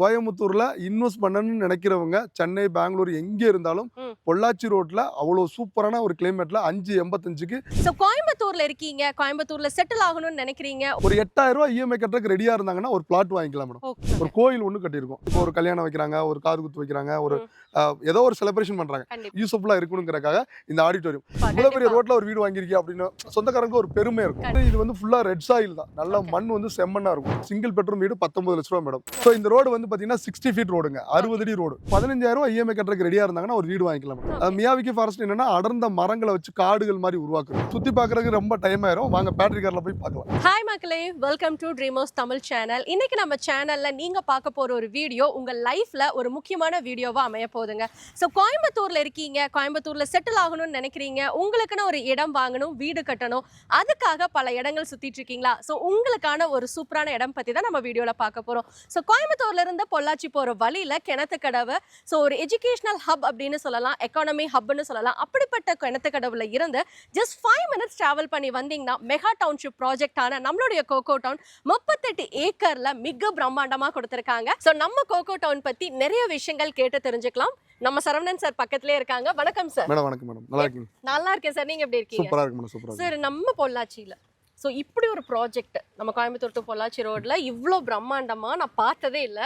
கோயம்புத்தூர்ல இன்வெஸ்ட் பண்ணணும்னு நினைக்கிறவங்க சென்னை பெங்களூர் எங்கே இருந்தாலும் பொள்ளாச்சி ரோட்ல அவ்வளோ சூப்பரான ஒரு கிளைமேட்ல அஞ்சு எண்பத்தஞ்சுக்கு சோ கோயம்புத்தூர்ல இருக்கீங்க. கோயம்புத்தூர்ல செட்டில் ஆகணும்னு நினைக்கிறீங்க. ஒரு எட்டாயிரம் ரூபாய் இஎம்ஐ கட்டுறதுக்கு ரெடியா இருந்தாங்கன்னா ஒரு பிளாட் வாங்கிக்கலாம் மேடம் ஒரு கோயில் ஒன்று கட்டியிருக்கோம். இப்போ ஒரு கல்யாணம் வைக்கிறாங்க ஒரு காது குத்து வைக்கிறாங்க ஒரு ஏதோ ஒரு செலிப்ரேஷன் பண்றாங்க. கண்டிப்பா. யூஸ்ஃபுல்லா இருக்கணுங்கிறக்காக இந்த ஆடிட்டோரியம் இவ்வளவு பெரிய. ரோட்ல ஒரு வீடு வாங்கியிருக்கீங்க அப்படின்னு சொந்தக்காரங்க ஒரு பெருமை இருக்கும். இது வந்து ஃபுல்லா ரெட் சாயில் தான். நல்ல. மண் வந்து செம்மண்ணா இருக்கும். சிங்கிள் பெட்ரூம் வீடு பத்தொன்பது லட்ச ரூபா மேடம். ஸோ இந்த ரோடு வந்து பாத்தீங்கன்னா சிக்ஸ்டி ஃபீட் ரோடுங்க அறுபது அடி ரோடு பதினஞ்சாயிரம் ரூபாய் இஎம்ஐ கட்டுறதுக்கு ரெடியா இருந்தாங்கன்னா ஒரு வீடு வாங்கிக்கலாம் அது மியாவிக்கி ஃபாரஸ்ட் என்னன்னா அடர்ந்த மரங்களை வச்சு காடுகள் மாதிரி உருவாக்குறது சுத்தி பார்க்கறதுக்கு ரொம்ப டைம் ஆயிரும். வாங்க பேட்டரி கார்ல போய் பார்க்கலாம். ஹாய் மக்களே welcome to dreamers Tamil channel இன்னைக்கு நம்ம சேனல்ல நீங்க பார்க்க போற ஒரு வீடியோ உங்க லைஃப்ல ஒரு முக்கியமான வீடியோவா அமைய போகுதுங்க. ஸோ கோயம்புத்தூர்ல இருக்கீங்க கோயம்புத்தூர்ல செட்டில் ஆகணும்னு நினைக்கிறீங்க உங்களுக்குன்னு ஒரு இடம் வாங்கணும் வீடு கட்டணும் அதுக்காக பல இடங்கள் சுத்திட்டு இருக்கீங்களா? ஸோ உங்களுக்கான ஒரு சூப்பரான இடம் பத்தி தான் நம்ம வீடியோல பார்க்க போறோம். ஸோ கோயம்புத்தூர்ல இருந்து பொள்ளாச்சி போற வழியில கிணத்துக்கடவு ஸோ ஒரு எஜுகேஷனல் ஹப் அப்படின்னு சொல்லலாம். எக்கானமி ஹப்னு சொல்லலாம். அப்படிப்பட்ட கிணத்துக்கடவுல இருந்து ஜஸ்ட் ஃபைவ் மினிட்ஸ் டிராவல் பண்ணி வந்தீங்கன்னா மெகா டவுன்ஷிப் ப்ராஜெக்டான நம்மளுடைய கோகோ டவுன் முப்பத்தெட்டு ஏக்கர்ல மிக பிரம்மாண்டமா கொடுத்திருக்காங்க. ஸோ நம்ம கோகோ டவுன் பத்தி நிறைய விஷயங்கள் கேட்டு தெரிஞ்சுக்கலாம். நம்ம சரவணன் சார் பக்கத்துலயே இருக்காங்க. வணக்கம் சார் மேடம் வணக்கம் மேடம். நல்லா இருக்கீங்க? நல்லா இருக்கேன் சார் நீங்க எப்படி இருக்கீங்க? சூப்பரா இருக்கு மேடம் சூப்பரா சார் நம்ம பொள்ளாச்சியில. ஸோ இப்படி ஒரு ப்ராஜெக்ட் நம்ம கோயம்புத்தூர் டு பொள்ளாச்சி ரோட்ல இவ்ளோ பிரம்மாண்டமா நான் பார்த்ததே இல்ல.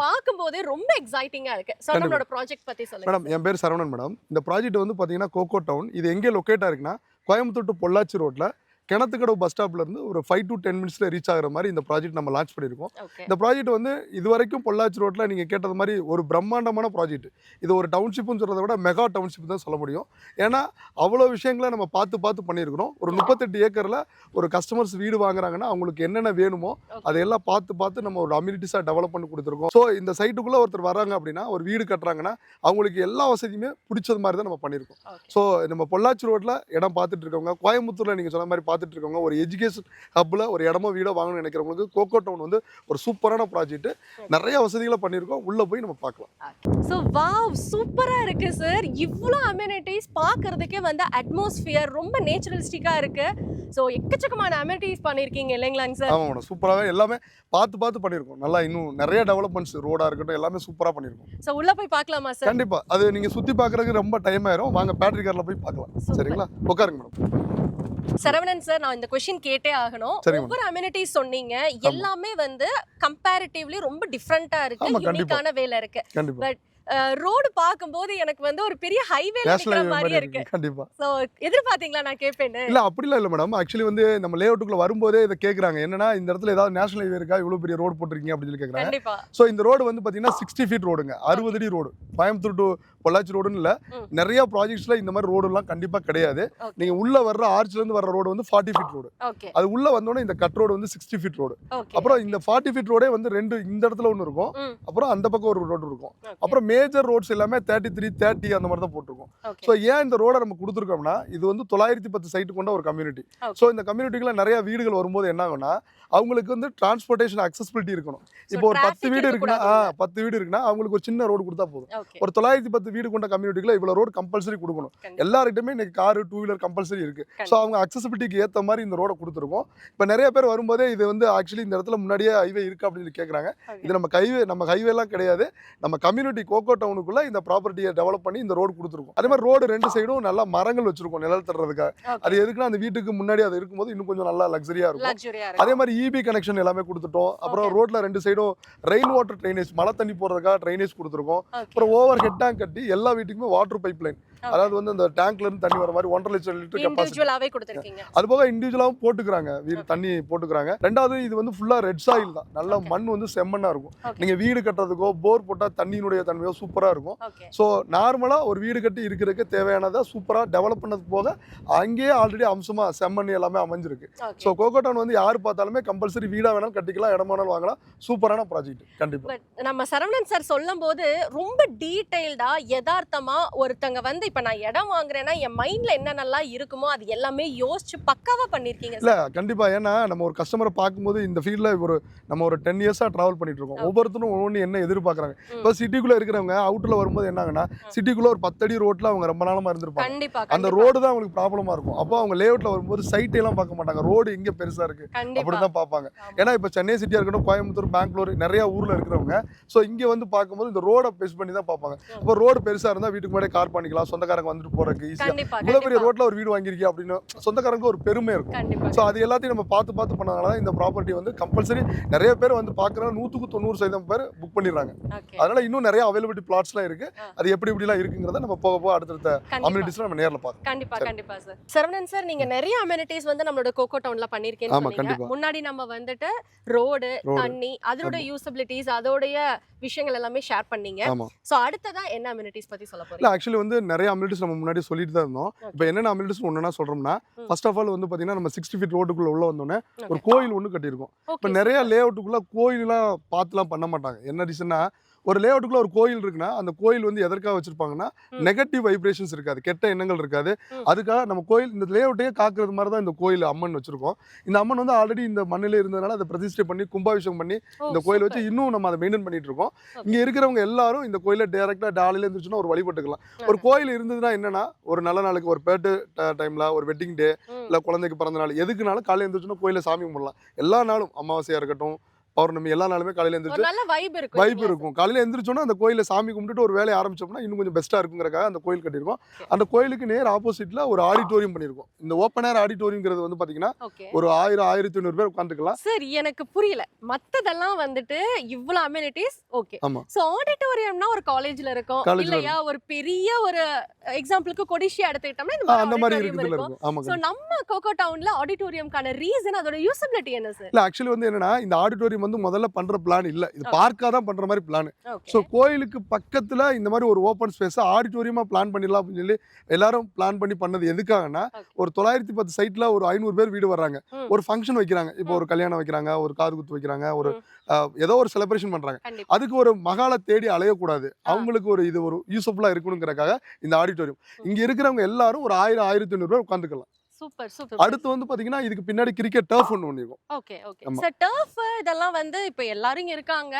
பார்க்கும்போதே ரொம்ப எக்ஸைட்டிங்கா இருக்கு. ஸோ. நம்மளோட ப்ராஜெக்ட் பத்தி சொல்லுங்க மேடம் என் பேர் சரவணன் மேடம் இந்த ப்ராஜெக்ட் வந்து பார்த்தீங்கன்னா கோகோ டவுன் இது எங்கே லொக்கேட் ஆயிருக்குன்னா கோயம்புத்தூர் டு பொள்ளாச்சி ரோட்ல கிணத்துக்கடவு பஸ் ஸ்டாப்ல இருந்து ஒரு ஃபைவ் டு டென் மினிட்ஸ்ல ரீச் ஆகுற மாதிரி இந்த ப்ராஜெக்ட் நம்ம லான்ச் பண்ணியிருக்கோம். இந்த ப்ராஜெக்ட் வந்து இது வரைக்கும் பொள்ளாச்சி ரோட்ல நீங்க கேட்டது மாதிரி ஒரு பிரம்மாண்டமான ப்ராஜெக்ட் இது ஒரு டவுன்ஷிப்னு சொல்றதை விட மெகா டவுன்ஷிப் தான் சொல்ல முடியும். ஏன்னா அவ்வளோ விஷயங்களை நம்ம பார்த்து பார்த்து பண்ணியிருக்கிறோம். ஒரு முப்பத்தெட்டு ஏக்கர்ல ஒரு கஸ்டமர்ஸ் வீடு வாங்குறாங்கன்னா அவங்களுக்கு என்னென்ன வேணுமோ அதையெல்லாம் பார்த்து பார்த்து நம்ம ஒரு அம்யூனிட்டிஸாக டெவலப் பண்ணி கொடுத்துருக்கோம். ஸோ இந்த சைட்டுக்குள்ளே ஒருத்தர் வராங்க அப்படின்னா ஒரு வீடு கட்டுறாங்கன்னா அவங்களுக்கு எல்லா வசதியுமே பிடிச்சது மாதிரி தான் நம்ம பண்ணியிருக்கோம். ஸோ நம்ம பொள்ளாச்சி ரோட்டில் இடம் பார்த்துட்டு இருக்கவங்க கோயம்புத்தூரில் நீங்கள் சொன்ன மாதிரி பார்த்துட்டு இருக்கவங்க ஒரு எஜுகேஷன் ஹப்பில் ஒரு இடமோ வீடோ வாங்கணும்னு நினைக்கிறவங்களுக்கு கோகோ டவுன் வந்து ஒரு சூப்பரான ப்ராஜெக்ட் நிறைய வசதிகளை பண்ணியிருக்கோம். உள்ளே போய் நம்ம பார்க்கலாம். ஸோ வாவ் சூப்பரா இருக்கு சார் இவ்வளோ அமெனிட்டிஸ் பார்க்கறதுக்கே வந்து அட்மாஸ்பியர் ரொம்ப நேச்சுரலிஸ்டிக்கா இருக்கு. ஸோ எக்கச்சக்கமான அமெனிட்டிஸ் பண்ணியிருக்கீங்க இல்லைங்களாங்க சார் ஆமாம் சூப்பராகவே எல்லாமே பார்த்து பார்த்து பண்ணியிருக்கோம். நல்லா இன்னும் நிறைய டெவலப்மெண்ட்ஸ் ரோடாக இருக்கட்டும் எல்லாமே சூப்பராக பண்ணியிருக்கோம். ஸோ உள்ள போய் பார்க்கலாமா சார் கண்டிப்பாக அது நீங்கள் சுற்றி பார்க்குறதுக்கு ரொம்ப டைம் ஆயிரும். வாங்க பேட்டரி காரில் போய் பார்க்கலாம். சரிங்களா? உட்காருங்க மேடம். சரவணன் சார் நான் இந்த கொஸ்டின் கேட்டே ஆகணும். ஒவ்வொரு அமெனிட்டிஸ் சொன்னீங்க. எல்லாமே வந்து கம்பேரிட்டிவ்லி ரொம்ப டிஃப்ரெண்டா இருக்கு. யூனிக்கான வேலை இருக்கு. கண்டிப்பாக ரோடு பார்க்கும்போது எனக்கு வந்து ஒரு பெரிய நேஷனல் நிக்கிற ஹைவே மாதிரி இருக்கு. கண்டிப்பா. ஸோ எதிர்பார்த்தீங்களா நான் கேட்பேன்னு இல்ல அப்படிலாம் இல்ல மேடம் ஆக்சுவலி வந்து நம்ம லே அவுட்டுக்குள்ள வரும்போதே இதை கேக்குறாங்க. என்னன்னா இந்த இடத்துல ஏதாவது நேஷனல் ஹைவே இருக்கா? இவ்வளவு பெரிய ரோடு போட்டிருக்கீங்க அப்படின்னு சொல்லி கேக்குறாங்க. ஸோ இந்த ரோடு வந்து பாத்தீங்கன்னா சிக்ஸ்டி ஃபீட் ரோடுங்க அறுபது அடி ரோடு கோயம்புத்தூர் டு பொள்ளாச்சி ரோடுன்னு இல்ல. நிறைய ப்ராஜெக்ட்ஸ்ல இந்த மாதிரி ரோடுலாம் கண்டிப்பா கிடையாது. Okay. நீங்க உள்ள வர்ற ஆர்ச்ல இருந்து வர்ற ரோடு வந்து ஃபார்ட்டி ஃபீட் ரோடு அது உள்ள வந்தோடனே இந்த கட் ரோடு வந்து சிக்ஸ்டி ஃபீட் ரோடு அப்புறம் இந்த ஃபார்ட்டி ஃபீட் ரோடே வந்து ரெண்டு இந்த இடத்துல ஒன்று இருக்கும். அப்புறம் அந்த பக்கம் ஒரு ரோடு இருக்கும். அப்புறம் மேஜர் ரோட்ஸ் எல்லாமே தேர்ட்டி த்ரீ தேர்ட்டி அந்த மாதிரி தான் போட்டிருக்கோம். ஸோ ஏன் இந்த ரோடை நம்ம கொடுத்துருக்கோம்னா இது வந்து தொள்ளாயிரத்தி பத்து சைட்டு கொண்ட ஒரு கம்யூனிட்டி. ஸோ இந்த கம்யூனிட்டிக்குள்ள நிறைய வீடுகள் வரும்போது என்ன ஆகும்னா அவங்களுக்கு வந்து டிரான்ஸ்போர்ட்டேஷன் அக்சசிபிலிட்டி இருக்கணும். இப்போ ஒரு பத்து வீடு இருக்குன்னா. பத்து வீடு இருக்குன்னா அவங்களுக்கு ஒரு சின்ன ரோடு கொடுத்தா போதும். ஒரு தொள்ளாயிரத்தி பத்து வீடு கொண்ட கம்யூனிட்டிக்குள்ள இவ்வளோ ரோடு கம்பல்சரி கொடுக்கணும் கண்டிப்பா. எல்லார்கிட்டயுமே இன்னைக்கு காரு டூ வீலர் கம்பல்சரி இருக்கு ஸோ. அவங்க அக்சசிபிலிட்டிக்கு ஏற்ற மாதிரி இந்த ரோடை கொடுத்துருக்கோம் இப்போ நிறைய பேர் வரும்போதே இது வந்து ஆக்சுவலி இந்த இடத்துல முன்னாடியே ஹைவே இருக்கு அப்படின்னு கேட்குறாங்க. இது நம்ம ஹைவே நம்ம ஹைவேலாம் கிடையாது நம்ம கம்யூனிட்டி கோகோ டவுனுக்குள்ள இந்த ப்ராப்பர்ட்டியை டெவலப் பண்ணி இந்த ரோடு கொடுத்துருக்கோம் அதே மாதிரி ரோடு ரெண்டு சைடும் நல்லா மரங்கள் வச்சிருக்கோம் நிழல் தர்றதுக்காக. அது எதுக்குன்னா அந்த வீட்டுக்கு முன்னாடி அது இருக்கும்போது இன்னும் கொஞ்சம் நல்லா லக்ஸரியா இருக்கும் அதே. மாதிரி இபி கனெக்ஷன் எல்லாமே கொடுத்துட்டோம் அப்புறம். ரோட்ல ரெண்டு சைடும் ரெயின் வாட்டர் ட்ரைனேஜ் மழை தண்ணி போறதுக்காக ட்ரைனேஜ் கொடுத்துருக்கோம். அப்புறம் ஓவர் ஹெட் டேங்க் கட்டி எல்லா வீட்டுக்குமே வாட்டர் பைப் லைன் அதாவது வந்து அந்த டேங்க்ல இருந்து தண்ணி வர மாதிரி ஒன்றரை லட்சம் லிட்டர் கெப்பாசிட்டி கொடுத்திருக்கீங்க. அது போக இண்டிவிஜுவலாகவும் போட்டுக்கிறாங்க வீடு. தண்ணி போட்டுக்கிறாங்க ரெண்டாவது இது வந்து ஃபுல்லா ரெட் சாயில் தான் நல்ல. மண் வந்து செம்மண்ணா இருக்கும். நீங்க வீடு கட்டுறதுக்கோ போர் போட்டா தண்ணியினுடைய தன்மையோ சூப்பரா இருக்கும். ஸோ நார்மலாக ஒரு வீடு கட்டி இருக்கிறதுக்கு தேவையானதை சூப்பராக டெவலப் பண்ணது போக அங்கேயே ஆல்ரெடி அம்சமாக செம்மண் எல்லாமே அமைஞ்சிருக்கு. ஸோ கோகோ டவுன் வந்து யார் பார்த்தாலுமே கம்பல்சரி வீடாக வேணாலும் கட்டிக்கலாம் இடம் வேணாலும் வாங்கலாம் சூப்பரான ப்ராஜெக்ட் கண்டிப்பாக But நம்ம சரவணன் சார் சொல்லும் போது ரொம்ப டீடைல்டா யதார்த்தமா ஒருத்தங்க வந்து இப்ப நான் இடம் வாங்குறேன்னா என் மைண்ட்ல என்னென்னலாம் இருக்குமோ அது எல்லாமே யோசிச்சு பக்காவா பண்ணிருக்கீங்க இல்ல கண்டிப்பா. ஏன்னா நம்ம ஒரு கஸ்டமரை பார்க்கும்போது இந்த ஃபீல்ட்ல ஒரு நம்ம ஒரு டென் இயர்ஸா டிராவல் பண்ணிட்டு இருக்கோம். Okay. ஒவ்வொருத்தரும் ஒவ்வொன்று என்ன எதிர்பார்க்கறாங்க. இப்போ சிட்டிக்குள்ள இருக்கிறவங்க அவுட்ல வரும்போது என்னாங்கன்னா சிட்டிக்குள்ள ஒரு பத்தடி ரோட்ல அவங்க ரொம்ப நாளமா இருந்திருப்பாங்க. கண்டிப்பா அந்த ரோடு தான் அவங்களுக்கு ப்ராப்ளமா இருக்கும். அப்போ அவங்க லேஅவுட்ல வரும்போது சைட் எல்லாம் பார்க்க மாட்டாங்க. ரோடு எங்க பெருசா இருக்கு? கண்டிப்பா. அப்படிதான் பார்ப்பாங்க. ஏன்னா இப்போ சென்னை சிட்டியா இருக்கட்டும் கோயம்புத்தூர் பெங்களூர் நிறைய ஊர்ல இருக்கிறவங்க. ஸோ இங்க வந்து பார்க்கும்போது இந்த ரோட பேஸ் பண்ணி தான் பார்ப்பாங்க. இப்போ ரோடு பெருசா இருந்தா வீட்டுக்கு முன்னாடி கார் பண்ணிக்கலாம் சொந்தக்காரங்க வந்துட்டு போறதுக்கு ஈஸியா இவ்வளவு பெரிய ரோட்ல ஒரு வீடு வாங்கியிருக்கீங்க அப்படின்னு சொந்தக்காரங்க ஒரு பெருமை இருக்கும். ஸோ அது எல்லாத்தையும் நம்ம பார்த்து பார்த்து பண்ணதுனால தான் இந்த ப்ராப்பர்ட்டி வந்து கம்பல்சரி நிறைய பேர் வந்து பார்க்குறாங்க நூற்றுக்கு தொண்ணூறு சதவீதம் பேர் புக் பண்ணிடுறாங்க. அதனால இன்னும் நிறைய அவைலபிலிட்டி பிளாட்ஸ்லாம் இருக்கு. அது எப்படி இப்படிலாம் இருக்குங்கிறத நம்ம போக போக அடுத்தடுத்த கண்டிப்பா. அம்யூனிட்டிஸ்ல நம்ம நேரில் பார்க்கலாம். கண்டிப்பா. கண்டிப்பா சார் சரவணன் சார் நீங்க நிறைய அமெனிட்டிஸ் வந்து நம்மளோட கோகோ டவுன்ல கண்டிப்பா. முன்னாடி நம்ம வந்துட்டு ரோடு. தண்ணி அதோட யூசபிலிட்டிஸ் அதோடைய விஷயங்கள் எல்லாமே ஷேர் பண்ணீங்க. சோ அடுத்ததா என்ன அமெனிட்டிஸ் பத்தி சொல்ல போறீங்க? ஆக்சுவலி வந்து நிறைய அம்யூனிட்டிஸ் நம்ம முன்னாடி சொல்லிட்டு தான் இருந்தோம். இப்போ என்னென்ன அம்யூனிட்டிஸ் ஒன்றுனா சொல்றோம்னா ம். ஃபர்ஸ்ட் ஆஃப் ஆல் வந்து பார்த்தீங்கன்னா நம்ம சிக்ஸ்டி ஃபீட் ரோட்டுக்குள்ள உள்ள வந்தோடனே ஒரு. கோயில் ஒன்று கட்டியிருக்கோம். இப்போ நிறைய லே அவுட்டுக்குள்ள கோயிலெலாம் பார்த்துலாம் பண்ண மாட்டாங்க. என்ன ரீசன்னா ஒரு லே அவுட்டுக்குள்ள ஒரு கோயில் இருக்குன்னா அந்த கோயில் வந்து எதற்காக வச்சிருப்பாங்கன்னா. நெகட்டிவ் வைப்ரேஷன்ஸ் இருக்காது கெட்ட எண்ணங்கள் இருக்காது. அதுக்காக நம்ம கோயில் இந்த லே அவுட்டையே காக்குறது மாதிரி தான் இந்த கோயில் அம்மன் வச்சிருக்கோம் இந்த அம்மன் வந்து ஆல்ரெடி இந்த மண்ணிலே இருந்ததுனால அதை பிரதிஷ்டை பண்ணி கும்பாபிஷேகம் பண்ணி இந்த கோயில். வச்சு இன்னும் நம்ம அதை மெயின்டைன் பண்ணிட்டு இருக்கோம். இங்க இருக்கிறவங்க எல்லாரும் இந்த கோயில டேரக்டா டாலில இருந்துச்சுன்னா ஒரு வழிபட்டுக்கலாம் ஒரு கோயில் இருந்ததுன்னா என்னன்னா ஒரு நல்ல நாளுக்கு ஒரு பேட்டு டைம்ல ஒரு வெட்டிங் டே. இல்ல குழந்தைக்கு பிறந்த நாள் எதுக்குனாலும் காலையில எழுந்திரிச்சுன்னா கோயில சாமி கும்பிடலாம் எல்லா நாளும் அமாவாசையா இருக்கட்டும் பௌர்ணமி எல்லா நாளுமே காலையில எழுந்திரிச்சு நல்ல வைப் இருக்கும் வைப் இல்லையா இருக்கும். காலையில எந்திரிச்சோன்னா அந்த கோயில சாமி கும்பிட்டுட்டு ஒரு வேலையை ஆரம்பிச்சோம்னா இன்னும் கொஞ்சம் பெஸ்ட்டா இருக்குங்கிறக்காக அந்த கோயில் கட்டியிருக்கோம். அந்த கோயிலுக்கு நேர் ஆப்போசிட்ல ஒரு ஆடிட்டோரியம் பண்ணியிருக்கோம். இந்த ஓப்பன் ஏர் ஆடிட்டோரியம்ங்கிறது வந்து பாத்தீங்கன்னா ஒரு ஆயிரம் ஆயிரத்தி ஐநூறு பேர் உட்காந்துக்கலாம் சார் எனக்கு புரியல. மத்ததெல்லாம் வந்துட்டு இவ்வளவு அமெனிட்டிஸ் ஓகே. சோ ஆடிட்டோரியம்னா ஒரு காலேஜ்ல இருக்கும். இல்லையா ஒரு பெரிய ஒரு எக்ஸாம்பிளுக்கு கொடிஷியா எடுத்துக்கிட்டோம்னா அந்த மாதிரி இருக்குதுல இருக்கும். இருக்கும். ஆமா சோ நம்ம கோகோ டவுன்ல ஆடிட்டோரியம்கான ரீசன் அதோட யூசபிலிட்டி என்ன சார் இல்ல ஆக்சுவலி வந்து என்னன்னா இந்த ஆடிட்டோரியம் வந்து முதல்ல பண்ற பிளான் இல்ல. இது Okay. பார்க்கா தான் பண்ற மாதிரி பிளான் ஸோ கோயிலுக்கு பக்கத்துல இந்த மாதிரி ஒரு ஓப்பன் ஸ்பேஸ் ஆடிட்டோரியமா பிளான் பண்ணிடலாம் அப்படின்னு சொல்லி எல்லாரும் பிளான் பண்ணி பண்ணது எதுக்காகன்னா. ஒரு தொள்ளாயிரத்தி பத்து சைட்ல ஒரு ஐநூறு பேர் வீடு வர்றாங்க. ஒரு ஃபங்க்ஷன் வைக்கிறாங்க. இப்போ. ஒரு கல்யாணம் வைக்கிறாங்க ஒரு காது குத்து வைக்கிறாங்க ஒரு ஏதோ ஒரு செலிப்ரேஷன் பண்றாங்க. அதுக்கு ஒரு மகாலை தேடி அலையக்கூடாது. அவங்களுக்கு ஒரு இது ஒரு யூஸ்ஃபுல்லா இருக்கணுங்கிறக்காக இந்த ஆடிட்டோரியம் இங்க இருக்கிறவங்க எல்லாரும் ஒரு ஆயிரம் ஆயிரத்தி ஐநூறு பேர் உட்காந்துக்கலாம் சூப்பர் சூப்பர் அடுத்து வந்து பாத்தீங்கன்னா இதுக்கு பின்னாடி கிரிக்கெட் டர்ஃப் ஒன்று பண்ணிருக்கோம் ஓகே ஓகே. சார் டர்ஃப் இதெல்லாம் வந்து இப்ப எல்லாரும் இருக்காங்க.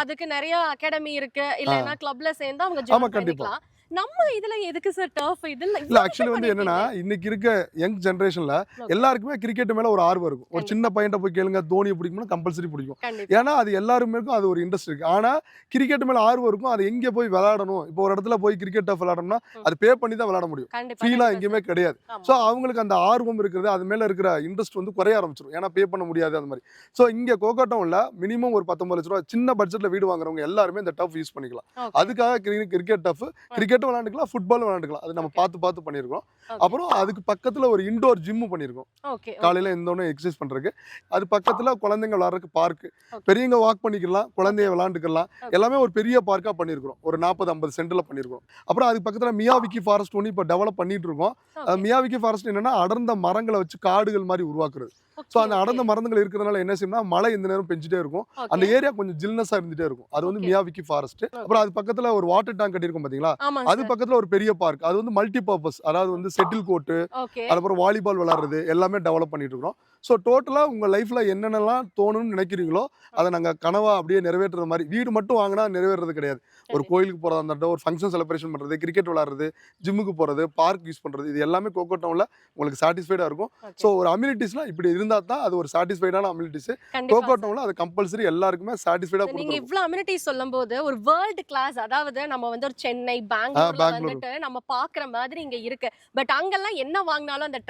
அதுக்கு நிறைய அகாடமி இருக்கு. இல்லைன்னா கிளப்ல சேர்ந்து அவங்க ஜாயின். பண்ணிக்கலாம். நம்ம இதுல எதுக்கு சார் டர்ஃப் இதுல இல்ல ஆக்சுவலி வந்து என்னன்னா இன்னைக்கு இருக்க யங் ஜென்ரேஷன்ல. எல்லாருக்குமே கிரிக்கெட் மேல ஒரு ஆர்வம் இருக்கும். ஒரு. சின்ன பையன்ட்ட போய் கேளுங்க தோனியை பிடிக்கும்னா கம்பல்சரி பிடிக்கும். ஏன்னா அது எல்லாருமே அது ஒரு இன்ட்ரெஸ்ட் இருக்கு. ஆனா கிரிக்கெட் மேல ஆர்வம் இருக்கும் அது எங்க போய் விளையாடணும்? இப்போ ஒரு இடத்துல போய் கிரிக்கெட் டஃப் விளையாடணும்னா. அது பே பண்ணி தான் விளையாட முடியும். ஃபீலா எங்கேயுமே கிடையாது. ஸோ அவங்களுக்கு அந்த ஆர்வம் இருக்கிறது அது மேல இருக்கிற இன்ட்ரெஸ்ட் வந்து குறைய ஆரம்பிச்சிடும் ஏன்னா பே பண்ண முடியாது அந்த மாதிரி. ஸோ இங்க கோகோ டவுன்ல மினிமம் ஒரு பத்தொன்பது லட்ச ரூபா சின்ன பட்ஜெட்ல வீடு வாங்குறவங்க எல்லாருமே இந்த டஃப் யூஸ் பண்ணிக்கலாம். அதுக்காக கிரிக்கெட் டஃப் கிரிக்கெட் விளையாண்டுக்கலாம் ஃபுட்பால் விளையாண்டுக்கலாம். அது நம்ம. பார்த்து பார்த்து பண்ணியிருக்கோம். அப்புறம் அதுக்கு பக்கத்துல ஒரு இண்டோர் ஜிம்மு பண்ணியிருக்கோம். காலையில எந்தோடனே எக்ஸசைஸ் பண்றதுக்கு. அது பக்கத்துல குழந்தைங்க விளையாடுறதுக்கு பார்க் Okay. பெரியவங்க வாக் பண்ணிக்கலாம் குழந்தைய விளையாண்டுக்கலாம். Okay. எல்லாமே ஒரு பெரிய பார்க்கா பண்ணியிருக்கிறோம். ஒரு நாற்பது ஐம்பது சென்ட்ல பண்ணியிருக்கோம் அப்புறம் அதுக்கு பக்கத்துல மியாவிக்கி ஃபாரஸ்ட் ஒன்று இப்போ டெவலப் பண்ணிட்டு இருக்கோம் மியாவிக்கி ஃபாரஸ்ட் என்னன்னா அடர்ந்த மரங்களை வச்சு காடுகள் மாதிரி உருவாக்குறது. ஸோ அந்த அடர்ந்த மரங்கள் இருக்கிறதுனால என்ன செய்யணும்னா மழை இந்த நேரம் பெஞ்சிட்டே இருக்கும். அந்த ஏரியா கொஞ்சம் ஜில்னஸா இருந்துட்டே இருக்கும். அது வந்து. மியாவிக்கி ஃபாரஸ்ட் அப்புறம் அது பக்கத்துல ஒரு வாட்டர் டேங்க் கட்டியிருக்கோம் பாத்தீங்களா? ஆமா அது பக்கத்துல ஒரு பெரிய பார்க் அது வந்து மல்டி பர்பஸ் அதாவது வந்து செட்டில் கோர்ட்டு அதுக்கப்புறம் வாலிபால் விளாடுறது எல்லாமே டெவலப் பண்ணிட்டு இருக்கிறோம். ஸோ டோட்டலாக உங்கள் லைஃப்பில் என்னென்னலாம் தோணும்னு நினைக்கிறீங்களோ அதை நாங்கள் கனவா அப்படியே நிறைவேற்றுற மாதிரி வீடு மட்டும் வாங்கினா நிறைவேறது கிடையாது. ஒரு கோயிலுக்கு போகிறதா இருந்தாட்டும் ஒரு ஃபங்க்ஷன் செலிப்ரேஷன் பண்ணுறது கிரிக்கெட் விளாடுறது ஜிம்முக்கு போகிறது பார்க் யூஸ் பண்ணுறது இது எல்லாமே கோகோ டவுனில் உங்களுக்கு சாட்டிஸ்ஃபைடாக இருக்கும். ஸோ ஒரு அம்யூனிட்டிஸ்லாம் இப்படி இருந்தால் தான் அது ஒரு சாட்டிஸ்ஃபைடான அம்யூனிட்டிஸ் கோகோ டவுனில் அது கம்பல்சரி எல்லாருக்குமே சாட்டிஸ்ஃபைடாக நீங்க கொடுத்துருக்கும். இவ்ளோ அம்யூனிட்டிஸ் சொல்லும்போது ஒரு வேர்ல்டு கிளாஸ் அதாவது நம்ம வந்து ஒரு சென்னை பெங்களூர். வந்துட்டு நம்ம பாக்குற மாதிரி இங்க இருக்கு. பட் அங்கெல்லாம் என்ன வாங்கினாலும் அந்த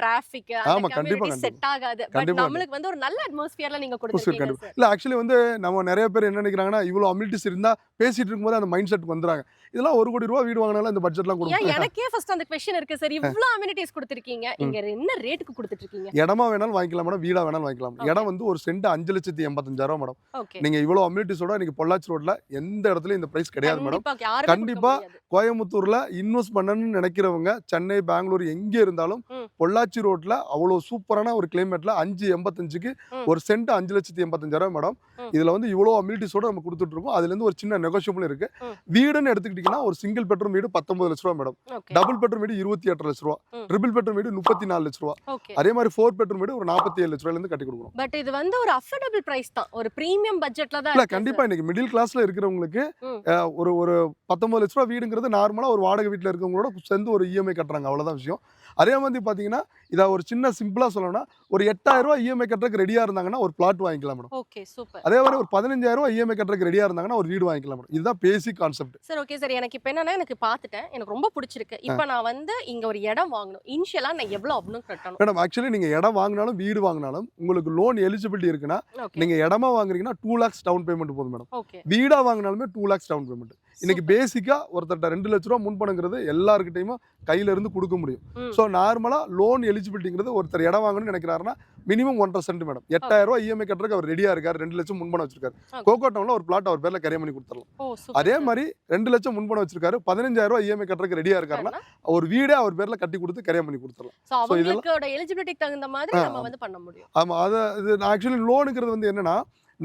கம்யூனிட்டி செட் ஆகாது. நம்மளுக்கு வந்து ஒரு நல்ல அட்மாஸ்பியர்ல நீங்க கொடுத்துருக்கீங்க இல்லை ஆக்சுவலி வந்து நம்ம நிறைய பேர் என்ன நினைக்கிறாங்கன்னா இவ்வளோ அம்யூனிட்டிஸ் இருந்தால் பேசிட்டு இருக்கும்போது அந்த மைண்ட் செட் வந்துடுறாங்க. இதெல்லாம் ஒரு கோடி ரூபா வீடு வாங்கினாலும் இந்த பட்ஜெட்லாம் கொடுப்பாங்க எனக்கே ஃபர்ஸ்ட் அந்த கொஸ்டின் இருக்கு சார் இவ்ளோ அம்யூனிட்டிஸ் கொடுத்துருக்கீங்க. இங்க என்ன ரேட்டுக்கு கொடுத்துட்டு இருக்கீங்க இடமா வேணாலும் வாங்கிக்கலாம் மேடம் வீடா வேணாலும் வாங்கிக்கலாம். இடம் வந்து ஒரு சென்ட் அஞ்சு லட்சத்தி எண்பத்தஞ்சாயிரம் மேடம். நீங்க இவ்வளவு அம்யூனிட்டிஸோட நீங்க பொள்ளாச்சி ரோட்ல எந்த இடத்துலயும் இந்த பிரைஸ் கிடையாது மேடம். கண்டிப்பா. கோயம்புத்தூர்ல இன்வெஸ்ட் பண்ணணும்னு நினைக்கிறவங்க சென்னை பெங்களூர் எங்க இருந்தாலும். பொள்ளாச்சி ரோட்ல அவ்வளவு சூப்பரான ஒரு கிளைமேட்ல அஞ்சு அஞ்சு எண்பத்தஞ்சுக்கு. ஒரு சென்ட் அஞ்சு லட்சத்தி எண்பத்தஞ்சாயிரம் மேடம். இதுல வந்து இவ்வளோ அமிலிட்டிஸோட நம்ம கொடுத்துட்டு இருக்கோம் அதுல இருந்து ஒரு சின்ன நெகோஷியபிள் இருக்கு. வீடுன்னு எடுத்துக்கிட்டீங்கன்னா ஒரு சிங்கிள் பெட்ரூம் வீடு பத்தொன்பது லட்ச ரூபா மேடம். டபுள் பெட்ரூம் வீடு இருபத்தி எட்டு லட்ச ரூபா. ட்ரிபிள் பெட்ரூம் வீடு முப்பத்தி நாலு லட்ச ரூபா அதே மாதிரி ஃபோர் பெட்ரூம் வீடு ஒரு நாற்பத்தி ஏழு லட்ச ரூபாயில இருந்து கட்டி கொடுக்குறோம் பட் இது வந்து ஒரு அஃபோர்டபுள் பிரைஸ் தான். ஒரு பிரீமியம் பட்ஜெட்ல தான் இல்ல கண்டிப்பா இன்னைக்கு மிடில் கிளாஸ்ல இருக்கிறவங்களுக்கு ஒரு ஒரு பத்தொன்பது லட்ச ரூபா வீடுங்கிறது நார்மலா ஒரு வாடகை வீட்டுல இருக்கவங்களோட சேர்ந்து ஒரு இஎம்ஐ கட்டுறாங்க. அவ்வளவுதான் விஷயம். அதே மாதிரி பாத்தீங்கன்னா இதை ஒரு சின்ன சிம்பிளா சொல்லணும்னா ஒரு எட்டாயிரம் ரூபாய் இஎம்ஐ கட்டுறதுக்கு ரெடியா இருந்தாங்கன்னா ஒரு பிளாட் வாங்கிக்கலாம் மேடம் ஓகே சூப்பர் அதே மாதிரி ஒரு பதினஞ்சாயிரம் ரூபாய் இஎம்ஐ கட்டுறதுக்கு ரெடியா இருந்தாங்கன்னா ஒரு வீடு வாங்கிக்கலாம் மேடம் இதுதான் basic concept sir okay sir எனக்கு இப்போ என்னன்னா எனக்கு பார்த்துட்டேன் எனக்கு ரொம்ப பிடிச்சிருக்கு. இப்போ நான் வந்து இங்க ஒரு இடம் வாங்கணும். இனிஷியலா நான் எவ்வளவு அப்படின்னு கட்டணும்? மேடம் ஆக்சுவலி நீங்க இடம் வாங்கினாலும் வீடு வாங்கினாலும் உங்களுக்கு லோன் எலிஜிபிலிட்டி இருக்குன்னா ஓகே நீங்க இடமா வாங்குறீங்கன்னா two lakhs down payment madam madam okay வீடா வாங்கினாலுமே டூ லேக்ஸ் டவுன் பேமெண்ட் இன்னைக்கு பேசிக்கா ஒருத்தர்ட்ட ரெண்டு லட்ச ரூபா முன்பணங்கிறது எல்லாருக்கிட்டையுமே கையில இருந்து கொடுக்க முடியும். ஸோ நார்மலா லோன் எலிஜிபிலிட்டிங்கிறது ஒருத்தர் இடம் வாங்கணும்னு நினைக்கிறாருன்னா மினிமம் ஒன்றரை சென்ட் மேடம் எட்டாயிரம் ரூபாய் இஎம்ஐ கட்டுறதுக்கு அவர் ரெடியா இருக்காரு. ரெண்டு லட்சம் முன்பணம் வச்சிருக்காரு. கோகோ டவுன்ல ஒரு பிளாட் அவர் பேர்ல கரையம் பண்ணி கொடுத்துடலாம் அதே மாதிரி ரெண்டு லட்சம் முன்பணம் வச்சிருக்காரு. பதினஞ்சாயிரம் ரூபாய் இஎம்ஐ கட்டுறதுக்கு ரெடியா இருக்காருன்னா ஒரு வீடே அவர் பேர்ல கட்டி கொடுத்து கரையம் பண்ணி கொடுத்துடலாம். So, இதெல்லாம்- எலிஜிபிலிட்டிக்கு தகுந்த மாதிரி நம்ம ஆமா. வந்து பண்ண முடியும். ஆமா அதை இது ஆக்சுவலி லோனுங்கிறது வந்து என்னன்னா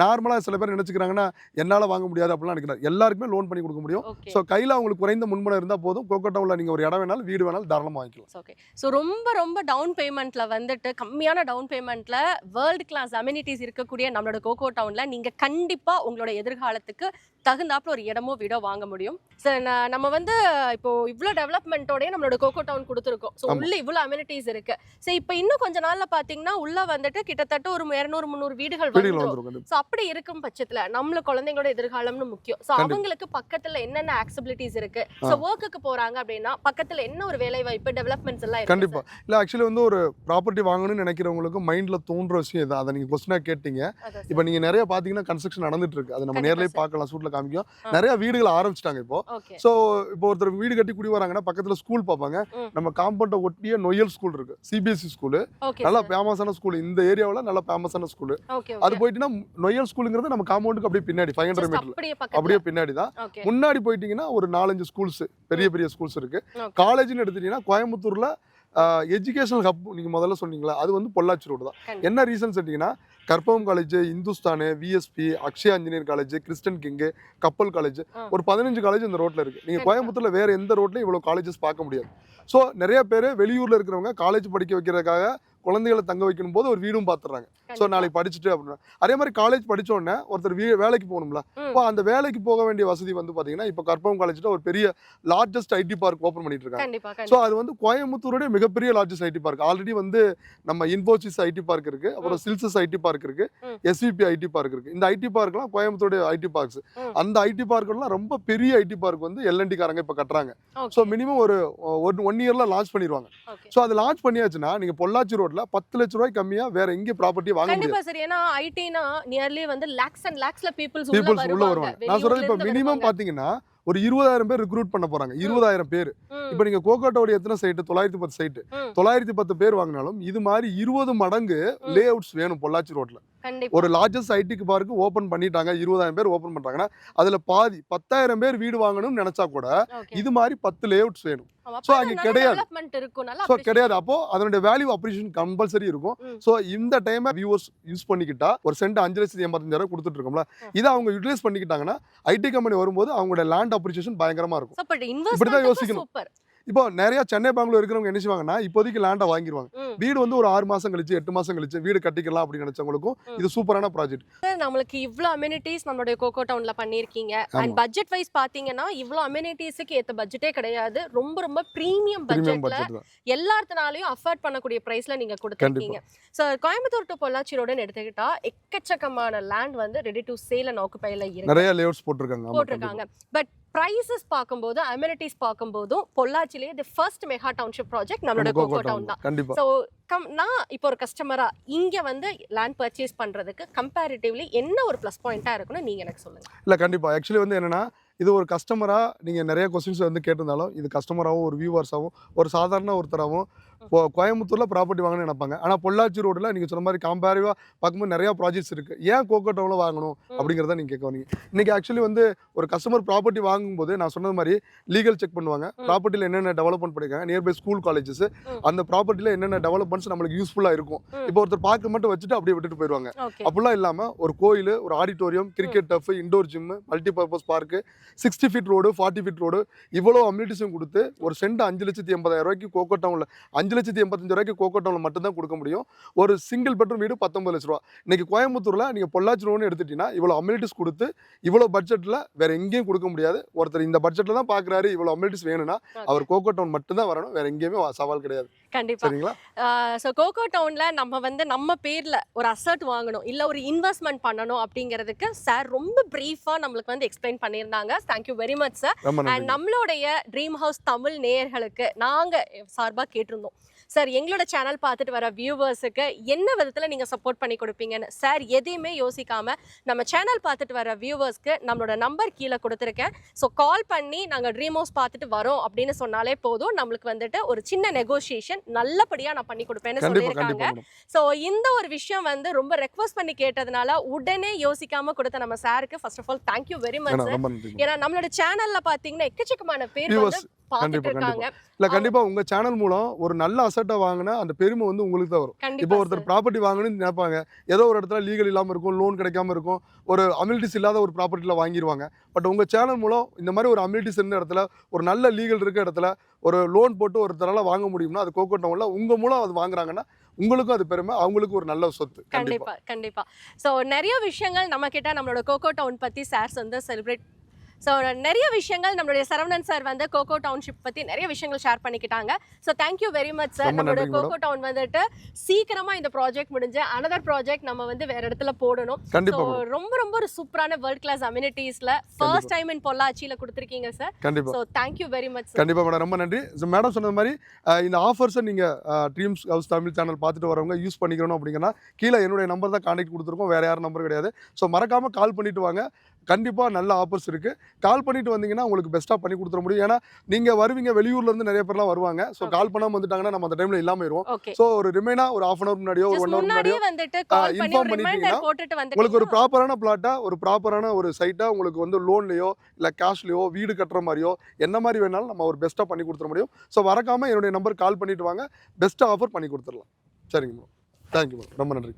நார்மலா சில பேர் நினைச்சுக்கிறாங்கன்னா என்னால வாங்க முடியாது அப்படிலாம் நினைக்கிறாங்க. எல்லாருக்குமே லோன் பண்ணி கொடுக்க முடியும். ஸோ கையில் அவங்களுக்கு குறைந்த முன்பணம் இருந்தால் போதும். கோகோ டவுனில் நீங்கள் ஒரு இடம் வேணாலும் வீடு வேணாலும் தாராளமாக வாங்கிக்கலாம். ஓகே ஸோ ரொம்ப ரொம்ப டவுன் பேமெண்ட்ல வந்துட்டு கம்மியான டவுன் பேமெண்ட்ல வேர்ல்டு கிளாஸ் அம்யூனிட்டிஸ் இருக்கக்கூடிய நம்மளோட கோகோ டவுன்ல நீங்க கண்டிப்பா உங்களோட எதிர்காலத்துக்கு தகுந்தாப்புல ஒரு இடமோ வீடோ வாங்க முடியும். சார் நம்ம வந்து இப்போ இவ்வளோ டெவலப்மெண்ட்டோடய நம்மளோட கோகோ டவுன் கொடுத்துருக்கோம். ஸோ. உள்ள இவ்வளோ அம்யூனிட்டிஸ் இருக்கு. ஸோ இப்போ இன்னும் கொஞ்ச நாள்ல பாத்தீங்கன்னா உள்ள வந்துட்டு கிட்டத்தட்ட ஒரு இரநூறு முந்நூறு வீடுகள் வந்துடும். ஸோ அப்படி இருக்கும் பட்சத்துல நம்மள குழந்தைங்களோட எதிர்காலம்னு முக்கியம். ஸோ. அவங்களுக்கு பக்கத்துல என்னென்ன ஆக்சிபிலிட்டிஸ் இருக்கு. ஸோ ஒர்க்குக்கு போறாங்க அப்படின்னா பக்கத்துல என்ன ஒரு வேலை வாய்ப்பு டெவலப்மெண்ட்ஸ் எல்லாம் கண்டிப்பா. இல்லை ஆக்சுவலி வந்து ஒரு ப்ராப்பர்ட்டி வாங்கணும்னு நினைக்கிறவங்களுக்கு மைண்டில் தோன்ற விஷயம் இது. அதை நீங்கள் கொஸ்டினாக கேட்டீங்க. இப்போ நீங்கள் நிறைய பார்த்தீங்கன்னா கன்ஸ்ட்ரக்ஷன் நடந்துட்டு இருக்கு. அதை நம்ம நேர்லயே. பார்க்கலாம் சூட்டில் காமிக்கும். நிறைய வீடுகள் ஆரம்பிச்சிட்டாங்க இப்போ. ஸோ இப்போ ஒருத்தர் வீடு கட்டி குடி வராங்கன்னா பக்கத்தில் ஸ்கூல் பார்ப்பாங்க. நம்ம காம்பவுண்டை ஒட்டிய நொய்யல் ஸ்கூல் இருக்கு. சிபிஎஸ்சி ஸ்கூலு ஓகே நல்லா ஃபேமஸான ஸ்கூல் இந்த ஏரியாவில் நல்ல ஃபேமஸான ஸ்கூல் அது போயிட்டீங்கன்னா நொய்யல் ஸ்கூலுங்கிறது நம்ம காம்பவுண்டுக்கு அப்படியே பின்னாடி ஃபைவ் ஹண்ட்ரட் மீட்டர் அப்படியே பின்னாடி தான். முன்னாடி போயிட்டீங்கன்னா ஒரு நாலஞ்சு ஸ்கூல்ஸ் பெரிய பெரிய ஸ்கூல்ஸ் இருக்கு. காலேஜ்னு எடுத்துட்டீங்கன்னா கோயம்புத்தூர்ல எஜுகேஷனல் ஹப் நீங்க முதல்ல சொன்னீங்களா? அது வந்து பொள்ளாச்சி ரோடு தான். என்ன ரீசன் சொன்னீங்கன்னா Karpagam college Hindusthan VSB Akshaya engineer college Christian king கப்பல் காலேஜ். ஒரு பதினஞ்சு காலேஜ் இந்த ரோட்ல இருக்கு நீங்க கண்டிப்பா. கோயம்புத்தூர்ல வேற எந்த ரோட்லயும் இவ்வளவு காலேஜஸ் பார்க்க முடியாது ஸோ நிறைய பேர் வெளியூர்ல இருக்கிறவங்க காலேஜ் படிக்க வைக்கிறதுக்காக குழந்தைகளை தங்க வைக்கணும் போது ஒரு வீடும் பார்த்துறாங்க ஸோ. நாளைக்கு படிச்சுட்டு அப்படின்னா. அதே மாதிரி காலேஜ் படிச்ச உடனே ஒருத்தர் வீ வேலைக்கு போகணும்ல. இப்போ அந்த வேலைக்கு போக வேண்டிய வசதி வந்து பாத்தீங்கன்னா இப்போ கற்பகம் காலேஜ்ல ஒரு பெரிய லார்ஜஸ்ட் ஐடி பார்க் ஓப்பன் பண்ணிட்டு இருக்காங்க. ஸோ அது வந்து கோயம்புத்தூருடைய மிகப்பெரிய லார்ஜஸ்ட் ஐடி பார்க் ஆல்ரெடி வந்து நம்ம இன்ஃபோசிஸ் ஐடி பார்க் இருக்கு. அப்புறம் சில்சஸ் ஐடி பார்க் இருக்கு. எஸ்விபி ஐடி பார்க் இருக்கு. இந்த ஐடி பார்க்லாம் கோயம்புத்தூருடைய ஐடி பார்க்ஸ். அந்த ஐடி பார்க்கெல்லாம் ரொம்ப பெரிய ஐடி பார்க் வந்து எல்என்டி காரங்க இப்போ கட்டுறாங்க. ஸோ மினிமம் ஒரு ஒன் இயர்ல லான்ச் பண்ணிடுவாங்க ஸோ அது லான்ச் பண்ணியாச்சுன்னா நீங்க பொள்ளாச்சி ரோட்ல பத்து லட்ச ரூபாய் கம்மியா வேற எங்க ப்ராப்பர்ட்டி வாங்க முடியாது. சார். ஏன்னா ஐடினா நியர்லி வந்து லேக்ஸ் அண்ட் லேக்ஸ்ல பீப்புள்ஸ் உள்ள பீப்புள்ஸ் உள்ள வருவாங்க. நான் சொல்றது இப்போ மினிமம். பாத்தீங்கன்னா ஒரு இருபதாயிரம் பேர் ரிக்ரூட் பண்ண போறாங்க. இருபதாயிரம் பேர். இப்போ நீங்க கோகோட்டோட எத்தனை சைட்டு தொள்ளாயிரத்தி பத்து சைட்டு. தொள்ளாயிரத்தி பத்து பேர் வாங்கினாலும் இது மாதிரி இருபது மடங்கு. லே அவுட்ஸ் வேணும் பொள்ளாச்சி ரோட்ல. ஒரு லார்ஜஸ்ட் ஐடிக்கு பார்க்கு ஓப்பன் பண்ணிட்டாங்க. இருபதாயிரம் பேர் ஓப்பன் பண்றாங்கன்னா அதுல பாதி பத்தாயிரம் பேர் வீடு வாங்கணும்னு நினைச்சா கூட இது மாதிரி பத்து லே அவுட்ஸ் வேணும் அப்ப அங்க கிடையாது. ஸோ கிடையாது. அப்போ அதனுடைய வேல்யூ அப்ரிஷியேஷன் கம்பல்சரி இருக்கும். ஸோ இந்த டைமை வியூவர்ஸ் யூஸ் பண்ணிக்கிட்டா ஒரு சென்ட் அஞ்சு லட்சத்தி எண்பத்தஞ்சாயிரம் கொடுத்துட்டு இருக்கோம்ல. இதை அவங்க யூட்டிலைஸ் பண்ணிக்கிட்டாங்கன்னா ஐடி கம்பெனி வரும்போது அவங்களோட லேண்ட் அப்ரிசியேஷன் பயங்கரமா இருக்கும். இப்படிதான் investment யோசிக்கணும். இப்போ நிறைய சென்னை பெங்களூர் இருக்கிறவங்க என்ன செய்வாங்கன்னா இப்போதைக்கு லேண்டை வாங்கிடுவாங்க. வீடு வந்து ஒரு ஆறு மாசம் கழிச்சு எட்டு மாசம் கழிச்சு வீடு கட்டிக்கலாம் அப்படின்னு நினைச்சவங்களுக்கும். இது சூப்பரான ப்ராஜெக்ட் நம்மளுக்கு இவ்ளோ அம்யூனிட்டிஸ் நம்மளுடைய கோகோ டவுன்ல பண்ணிருக்கீங்க அண்ட். பட்ஜெட் வைஸ் பாத்தீங்கன்னா இவ்ளோ அம்யூனிட்டிஸ்க்கு ஏத்த பட்ஜெட்டே கிடையாது. ரொம்ப ரொம்ப பிரீமியம் பட்ஜெட்ல பட்ஜெட் தான். எல்லாத்தினாலையும் அஃபோர்ட் பண்ணக்கூடிய பிரைஸ்ல நீங்க கொடுத்துருக்கீங்க. ஸோ கோயம்புத்தூர் டு பொள்ளாச்சி ரோடுன்னு எடுத்துக்கிட்டா எக்கச்சக்கமான லேண்ட் வந்து ரெடி டு சேல் அண்ட் ஆக்குபைல இருக்கு. நிறைய லேஅவுட்ஸ் போட்டிருக்காங்க. போட்டிருக்காங்க. பட் ப்ரைசஸ் பார்க்கும்போது அம்யூனிட்டிஸ் பார்க்கும்போதும் பொள்ளாச்சிலேயே the first mega township project நம்மளோட. கோகோ டவுன் தான். ஸோ கம் நான் இப்போ ஒரு கஸ்டமரா இங்க வந்து லேண்ட் பர்ச்சேஸ் பண்றதுக்கு கம்பேரிட்டிவ்லி என்ன ஒரு ப்ளஸ் பாயிண்டா இருக்குன்னு நீங்க எனக்கு சொல்லுங்க. இல்ல கண்டிப்பா. ஆக்சுவலி வந்து என்னன்னா இது ஒரு கஸ்டமராக நீங்கள் நிறைய கொஸ்டின்ஸ் வந்து கேட்டிருந்தாலும் இது கஸ்டமராகவும் ஒரு வியூவர்ஸாகவும் ஒரு சாதாரண ஒருத்தராகவும் இப்போ கோயம்புத்தூரில் ப்ராப்பர்ட்டி வாங்கணும்னு நினைப்பாங்க. ஆனால் பொள்ளாச்சி ரோட்டில் நீங்கள் சொன்ன மாதிரி கம்பேரிவாக பார்க்கும்போது நிறையா ப்ராஜெக்ட்ஸ் இருக்குது ஏன் கோகோ டவுனில் வாங்கணும் அப்படிங்கிறத நீங்கள் கேட்க வரீங்க இன்றைக்கி ஆக்சுவலி வந்து ஒரு கஸ்டமர் ப்ராப்பர்ட்டி வாங்கும்போது நான் சொன்னது மாதிரி லீகல் செக் பண்ணுவாங்க. ப்ராப்பர்ட்டியில் என்னென்ன டெவலப்மெண்ட் பண்ணிருக்காங்க நியர்பை ஸ்கூல் காலேஜஸ். அந்த ப்ராப்பர்ட்டியில் என்னென்ன டெவலப்மெண்ட்ஸ் நம்மளுக்கு யூஸ்ஃபுல்லாக இருக்கும். இப்போ ஒருத்தர் பார்க்க மட்டும் வச்சுட்டு அப்படியே விட்டுட்டு போயிடுவாங்க அப்படிலாம் இல்லாமல் ஒரு கோயில் ஒரு auditorium cricket turf indoor gym multi purpose park sixty feet road forty feet road இவ்வளோ அம்யூனிட்டிஸும் கொடுத்து ஒரு சென்ட் அஞ்சு லட்சத்தி எண்பதாயிரம் ரூபாய்க்கு கோகோ டவுனில் அஞ்சு லட்சத்தி எண்பத்தஞ்சு ரூபாய்க்கு கோகோ டவுனில் மட்டும்தான் கொடுக்க முடியும். ஒரு சிங்கிள் பெட்ரூம் வீடு பத்தொன்பது லட்ச ரூபா. இன்னைக்கு கோயம்புத்தூரில் நீங்கள் பொள்ளாச்சி ரோடு எடுத்துட்டீங்கன்னா இவ்வளோ அம்யூனிட்டிஸ் கொடுத்து இவ்வளோ பட்ஜெட்டில் வேற எங்கேயும் கொடுக்க முடியாது. ஒருத்தர் இந்த பட்ஜெட்டில் தான் பார்க்குறாரு இவ்வளோ அம்யூனிட்டிஸ் வேணும்னா அவர் கோகோ டவுன் மட்டும்தான் வரணும். வேற எங்கேயுமே சவால் கிடையாது. கண்டிப்பா. சரிங்களா? ஸோ கோகோ டவுன்ல நம்ம வந்து நம்ம பேர்ல ஒரு அசர்ட் வாங்கணும் இல்ல ஒரு இன்வெஸ்ட்மெண்ட் பண்ணணும் அப்படிங்கிறதுக்கு சார் ரொம்ப பிரீஃபா நம்மளுக்கு வந்து எக்ஸ்பிளைன் பண்ணியிருந்தாங்க. Thank you very much sir and நம்மளுடைய ட்ரீம் ஹவுஸ் தமிழ் நேயர்களுக்கு நாங்க சார்பா கேட்டிருந்தோம். சார் எங்களோட சேனல் பார்த்துட்டு வர வியூவர்ஸுக்கு என்ன விதத்துல நீங்க சப்போர்ட் பண்ணி கொடுப்பீங்கன்னு சார் எதையுமே யோசிக்காம நம்ம சேனல் பார்த்துட்டு வர வியூவர்ஸ்க்கு நம்மளோட நம்பர் கீழே கொடுத்துருக்கேன். ஸோ கால் பண்ணி நாங்கள் ட்ரீம் ஹவுஸ் பார்த்துட்டு வரோம் அப்படின்னு சொன்னாலே போதும். நம்மளுக்கு வந்துட்டு ஒரு சின்ன நெகோசியேஷன் நல்லபடியாக நான் பண்ணி கொடுப்பேன்னு சொல்லியிருக்காங்க. ஸோ இந்த ஒரு விஷயம் வந்து ரொம்ப ரெக்வஸ்ட் பண்ணி கேட்டதுனால உடனே யோசிக்காம கொடுத்த நம்ம சாருக்கு first of all thank you very much ஏன்னா நம்மளோட சேனல்ல பாத்தீங்கன்னா எக்கச்சக்கமான பேர் கண்டிப்பா, இருக்காங்க. இல்ல கண்டிப்பா உங்க சேனல் மூலம் ஒரு நல்ல அசட்டை வாங்கினா அந்த பெருமை வந்து உங்களுக்கு தான் வரும். இப்போ கண்டிப்பா ஒருத்தர் ப்ராப்பர்ட்டி வாங்கணும்னு நினைப்பாங்க. ஏதோ ஒரு இடத்துல லீகல் இல்லாம இருக்கும் லோன் கிடைக்காம இருக்கும் ஒரு அம்யூனிட்டிஸ் இல்லாத ஒரு ப்ராப்பர்ட்டியில் வாங்கிடுவாங்க பட் உங்க சேனல் மூலம் இந்த மாதிரி ஒரு அம்யூனிட்டிஸ் இருந்த இடத்துல ஒரு நல்ல லீகல் இருக்க இடத்துல ஒரு லோன் போட்டு ஒருத்தரால வாங்க முடியும்னா அது கோகோ டவுன்ல உங்க மூலம் அது வாங்குறாங்கன்னா உங்களுக்கும் அது பெருமை அவங்களுக்கும் ஒரு நல்ல சொத்து. கண்டிப்பா. கண்டிப்பா கண்டிப்பா. ஸோ நிறைய விஷயங்கள் நம்ம கிட்ட நம்மளோட கோகோ டவுன் பத்தி சார்ஸ் வந்து செலிப்ரேட் ஸோ நிறைய விஷயங்கள் நம்மளுடைய சரவணன் சார் வந்து கோகோ டவுன்ஷிப் பத்தி நிறைய விஷயங்கள் ஷேர் பண்ணிக்கிட்டாங்க. So thank you very much sir நம்மளோட கோகோ டவுன் வந்துட்டு சீக்கிரமா இந்த ப்ராஜெக்ட் முடிஞ்சு அனதர் ப்ராஜெக்ட் நம்ம வந்து வேற இடத்துல போடணும். ஸோ. ரொம்ப ரொம்ப ஒரு சூப்பரான வேர்ல்ட் கிளாஸ் அம்யூனிட்டிஸ்ல ஃபர்ஸ்ட் டைம் இன் பொள்ளாச்சியில கொடுத்துருக்கீங்க சார் கண்டிப்பா. So thank you very much கண்டிப்பாக மேடம் ரொம்ப நன்றி. மேடம் சொன்ன மாதிரி இந்த ஆஃபர்ஸை நீங்கள் ட்ரீம்ஸ் ஹவுஸ் தமிழ் சேனல் பார்த்துட்டு வரவங்க யூஸ் பண்ணிக்கணும் அப்படிங்கன்னா கீழே என்னுடைய நம்பர் தான் கான்டாக்ட் கொடுத்துருக்கோம். வேறு யாரும் நம்பர் கிடையாது. ஸோ மறக்காமல் கால் பண்ணிட்டு வாங்க. கண்டிப்பாக நல்ல ஆஃபர்ஸ் இருக்குது கால் பண்ணிட்டு வந்தீங்கன்னா உங்களுக்கு பெஸ்ட்டாக பண்ணி கொடுத்துட முடியும். ஏன்னா நீங்கள் வருவீங்க வெளியூர்லேருந்து நிறைய பேர்லாம் வருவாங்க. ஸோ. கால் பண்ணாமல் வந்துட்டாங்கன்னா நம்ம அந்த டைமில் இல்லாமல் ஓகே ஸோ ஒரு ரிமைனாக ஒரு ஆஃப் அன் அவர் முன்னாடியோ ஒன் ஹவர் முன்னாடியோ ரிமைண்டர் பண்ணிட்டீங்கன்னா உங்களுக்கு ஒரு ப்ராப்பரான பிளாட்டாக ஒரு ப்ராப்பரான ஒரு சைட்டாக உங்களுக்கு வந்து லோன்லையோ இல்லை கேஷ்லையோ வீடு கட்டுற மாதிரியோ என்ன மாதிரி வேணாலும் நம்ம ஒரு பெஸ்ட்டாக பண்ணி கொடுத்துட முடியும். ஸோ மறக்காமல் என்னுடைய நம்பர் கால் பண்ணிட்டு வாங்க. பெஸ்ட்டாக ஆஃபர் பண்ணி கொடுத்துடலாம். சரிங்க மேம் தேங்க்யூ மேம் ரொம்ப நன்றி.